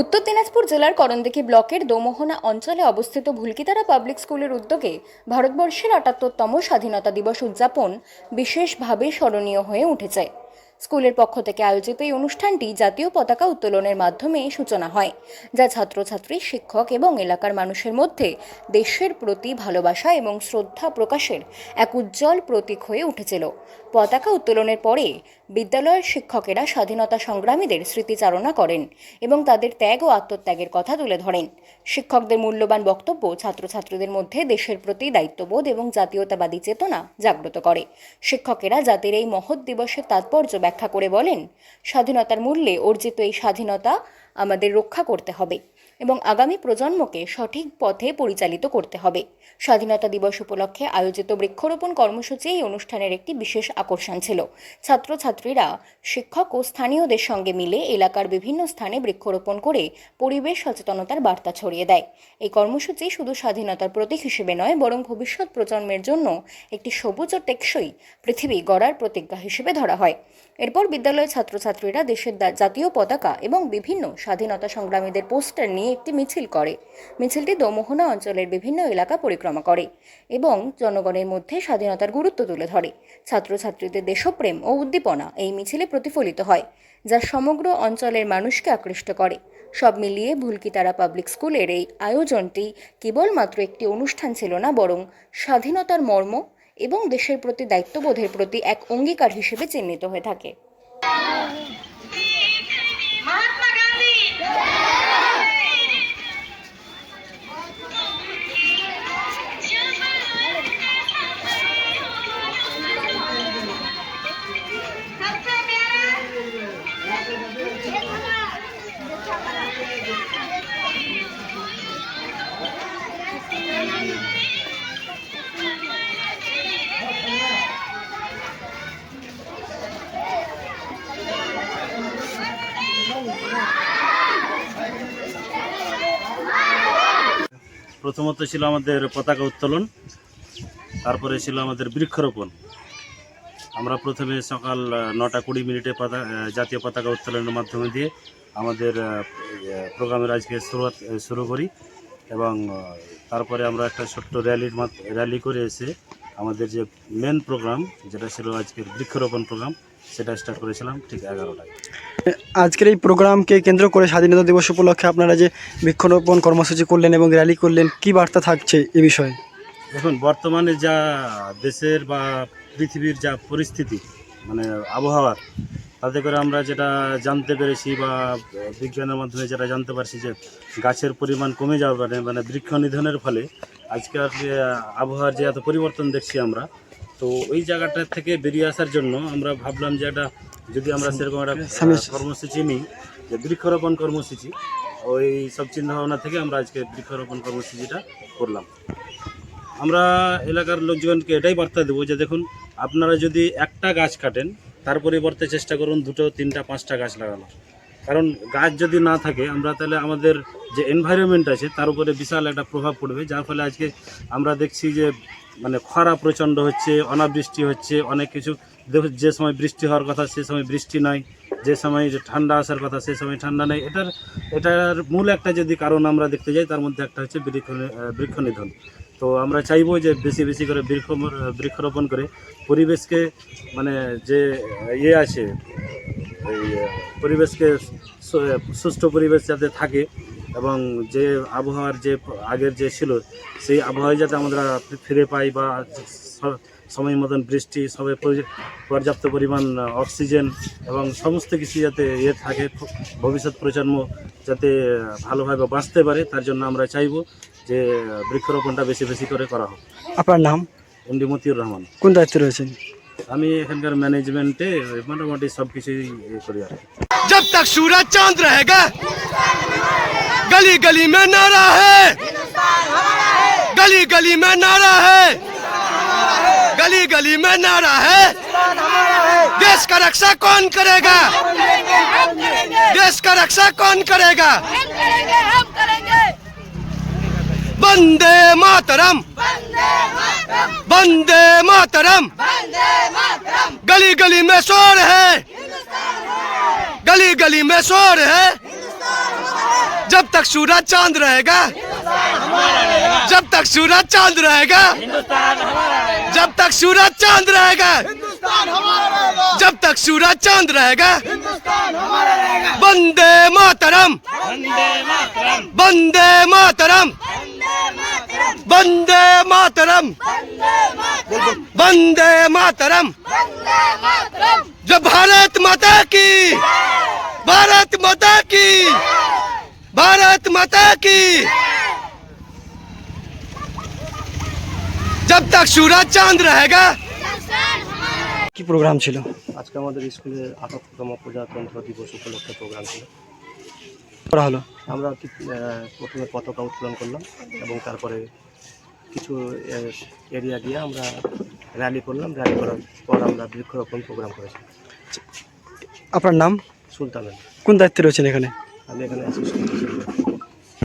উত্তর দিনাজপুর জেলার করণদিঘি ব্লকের দোমোহনা অঞ্চলে অবস্থিত ভুলকিতারা পাবলিক স্কুলের উদ্যোগে ভারতবর্ষের আটাত্তরতম স্বাধীনতা দিবস উদযাপন বিশেষভাবে স্মরণীয় হয়ে উঠেছে। স্কুলের পক্ষ থেকে আয়োজিত এই অনুষ্ঠানটি জাতীয় পতাকা উত্তোলনের মাধ্যমে সূচনা হয়, যা ছাত্রছাত্রী, শিক্ষক এবং এলাকার মানুষের মধ্যে দেশের প্রতি ভালোবাসা এবং শ্রদ্ধা প্রকাশের এক উজ্জ্বল প্রতীক হয়ে উঠেছিল। পতাকা উত্তোলনের পরে বিদ্যালয়ের শিক্ষকেরা স্বাধীনতা সংগ্রামীদের স্মৃতিচারণা করেন এবং তাদের ত্যাগ ও আত্মত্যাগের কথা তুলে ধরেন। শিক্ষকদের মূল্যবান বক্তব্য ছাত্রছাত্রীদের মধ্যে দেশের প্রতি দায়িত্ববোধ এবং জাতীয়তাবাদী চেতনা জাগ্রত করে। শিক্ষকেরা জাতির এই মহৎ দিবসের তাৎপর্য ব্যাখ্যা করে বলেন, স্বাধীনতার মূল্যে অর্জিত এই স্বাধীনতা আমাদের রক্ষা করতে হবে। এবং আগামী প্রজন্মকে সঠিক পথে পরিচালিত করতে হবে। স্বাধীনতা দিবস উপলক্ষে আয়োজিত বৃক্ষরোপণ কর্মসূচি এই অনুষ্ঠানের একটি বিশেষ আকর্ষণ ছিল। ছাত্রছাত্রীরা, শিক্ষক ও স্থানীয়দের সঙ্গে মিলে এলাকার বিভিন্ন স্থানে বৃক্ষরোপণ করে পরিবেশ সচেতনতার বার্তা ছড়িয়ে দেয়। এই কর্মসূচি শুধু স্বাধীনতার প্রতীক হিসেবে নয়, বরং ভবিষ্যৎ প্রজন্মের জন্য একটি সবুজ ও টেকসই পৃথিবী গড়ার প্রতিজ্ঞা হিসেবে ধরা হয়। এরপর বিদ্যালয়ের ছাত্রছাত্রীরা দেশের জাতীয় পতাকা এবং বিভিন্ন স্বাধীনতা সংগ্রামীদের পোস্টার নিয়ে নিয়ে একটি মিছিল করে। মিছিলটি দমোহনা অঞ্চলের বিভিন্ন এলাকা পরিক্রমা করে এবং জনগণের মধ্যে স্বাধীনতার গুরুত্ব তুলে ধরে। ছাত্রছাত্রীদের দেশপ্রেম ও উদ্দীপনা এই মিছিলে প্রতিফলিত হয়, যা সমগ্র অঞ্চলের মানুষকে আকৃষ্ট করে। সব মিলিয়ে ভুলকিতারা পাবলিক স্কুলের এই আয়োজনটি কেবলমাত্র একটি অনুষ্ঠান ছিল না, বরং স্বাধীনতার মর্ম এবং দেশের প্রতি দায়িত্ববোধের প্রতি এক অঙ্গীকার হিসেবে চিহ্নিত হয়ে থাকে। মহাত্মা গান্ধী! প্রথমত ছিল আমাদের পতাকা উত্তোলন, তারপরে ছিল আমাদের বৃক্ষরোপণ। আমরা প্রথমে সকাল নটা কুড়ি মিনিটে জাতীয় পতাকা উত্তোলনের মাধ্যমে দিয়ে আমাদের প্রোগ্রামের আজকে শুরু শুরু করি। এবং তারপরে আমরা একটা ছোট্ট র্যালির র্যালি করে এসে আমাদের যে মেন প্রোগ্রাম যেটা ছিল আজকের বৃক্ষরোপণ প্রোগ্রাম সেটা স্টার্ট করেছিলাম ঠিক এগারোটায়। আজকের এই প্রোগ্রামকে কেন্দ্র করে স্বাধীনতা দিবস উপলক্ষে আপনারা যে বৃক্ষরোপণ কর্মসূচি করলেন এবং র্যালি করলেন কি বার্তা থাকছে এ বিষয়ে? দেখুন বর্তমানে যা দেশের বা পৃথিবীর যা পরিস্থিতি মানে আবহাওয়ার তাতে করে আমরা যেটা জানতে পেরেছি বা বিজ্ঞানের মাধ্যমে যেটা জানতে পারছি যে গাছের পরিমাণ কমে যাওয়ার কারণে মানে বৃক্ষ নিধনের ফলে আজকাল যে আবহাওয়ার যে এত পরিবর্তন দেখছি আমরা তো ওই জায়গাটা থেকে বেরিয়ে আসার জন্য আমরা ভাবলাম যে একটা যদি আমরা সেরকম একটা কর্মসূচি নিই যে বৃক্ষরোপণ কর্মসূচি ওই সব চিন্তাভাবনা থেকে আমরা আজকে বৃক্ষরোপণ কর্মসূচিটা করলাম। আমরা এলাকার লোকজনকে এটাই বার্তা দেবো যে দেখুন আপনারা যদি একটা গাছ কাটেন তার পরিবর্তে চেষ্টা করুন দুটো, তিনটা, পাঁচটা গাছ লাগানোর। কারণ গাছ যদি না থাকে, আমরা তাহলে আমাদের যে এনভায়রনমেন্ট আছে, তার উপরে বিশাল একটা প্রভাব পড়বে, যার ফলে আজকে আমরা দেখছি যে মানে খরা প্রচণ্ড হচ্ছে, অনাবৃষ্টি হচ্ছে, অনেক কিছু। যে সময় বৃষ্টি হওয়ার কথা, সে সময় বৃষ্টি নাই যে সময় যে ঠান্ডা আসার কথা, সে সময় ঠান্ডা নেই এটার এটার মূল একটা যদি কারণ আমরা দেখতে যাই, তার মধ্যে একটা হচ্ছে বৃক্ষ বৃক্ষ নিধন। তো আমরা চাইব যে বেশি বেশি করে বৃক্ষ বৃক্ষরোপণ করে পরিবেশকে মানে যে ইয়ে আছে পরিবেশকে সুষ্ঠু পরিবেশ যাতে থাকে এবং যে আবহাওয়ার যে আগের যে ছিল, সেই আবহাওয়ায় যাতে আমরা ফিরে পাই বা সময় মতন বৃষ্টি, সবে পর্যাপ্ত পরিমাণ অক্সিজেন এবং সমস্ত কিছু যাতে ইয়ে থাকে, ভবিষ্যৎ প্রজন্ম যাতে ভালোভাবে বাঁচতে পারে, তার জন্য আমরা চাইব যে বৃক্ষরোপণটা বেশি বেশি করে করা হোক আপনার নাম এমডি মতিউর রহমান কোন দায়িত্বে রয়েছেন আমি এখানকার ম্যানেজমেন্টে মোটামুটি সব কিছুই ইয়ে করি আর কি। जब तक सूरज चांद रहेगा गली गली में नारा है गली गली में नारा है गली गली में नारा है देश का रक्षा कौन करेगा देश का रक्षा कौन करेगा वंदे मातरम। वंदे मातरम। गली गली में शोर है। गली गली में शोर है। जब तक सूरज चाँद रहेगा। जब तक सूरज चाँद रहेगा। जब तक सूरज चाँद रहेगा। जब तक सूरज चाँद रहेगा। वंदे मातरम। वंदे मातरम। বন্দে মাতরম বন্দে মাতরম যে ভারত মাতা কি ভারত মাতা কি ভারত মাতা কি জব তক সূরজ চাঁদ রহেগা কি প্রোগ্রাম ছিল? আজকে আমাদের স্কুলে আটকতম প্রজাতন্ত্র দিবস উপলক্ষে প্রোগ্রাম ছিল। করা হলো। আমরা প্রথমে পতাকা উত্তোলন করলাম এবং তারপরে কিছু এরিয়া দিয়ে আমরা র্যালি করলাম। র্যালি করার পর আমরা বৃক্ষরোপণ প্রোগ্রাম করেছি। আপনার নাম? সুলতান। কোন দায়িত্বে রয়েছেন এখানে? আমি এখানে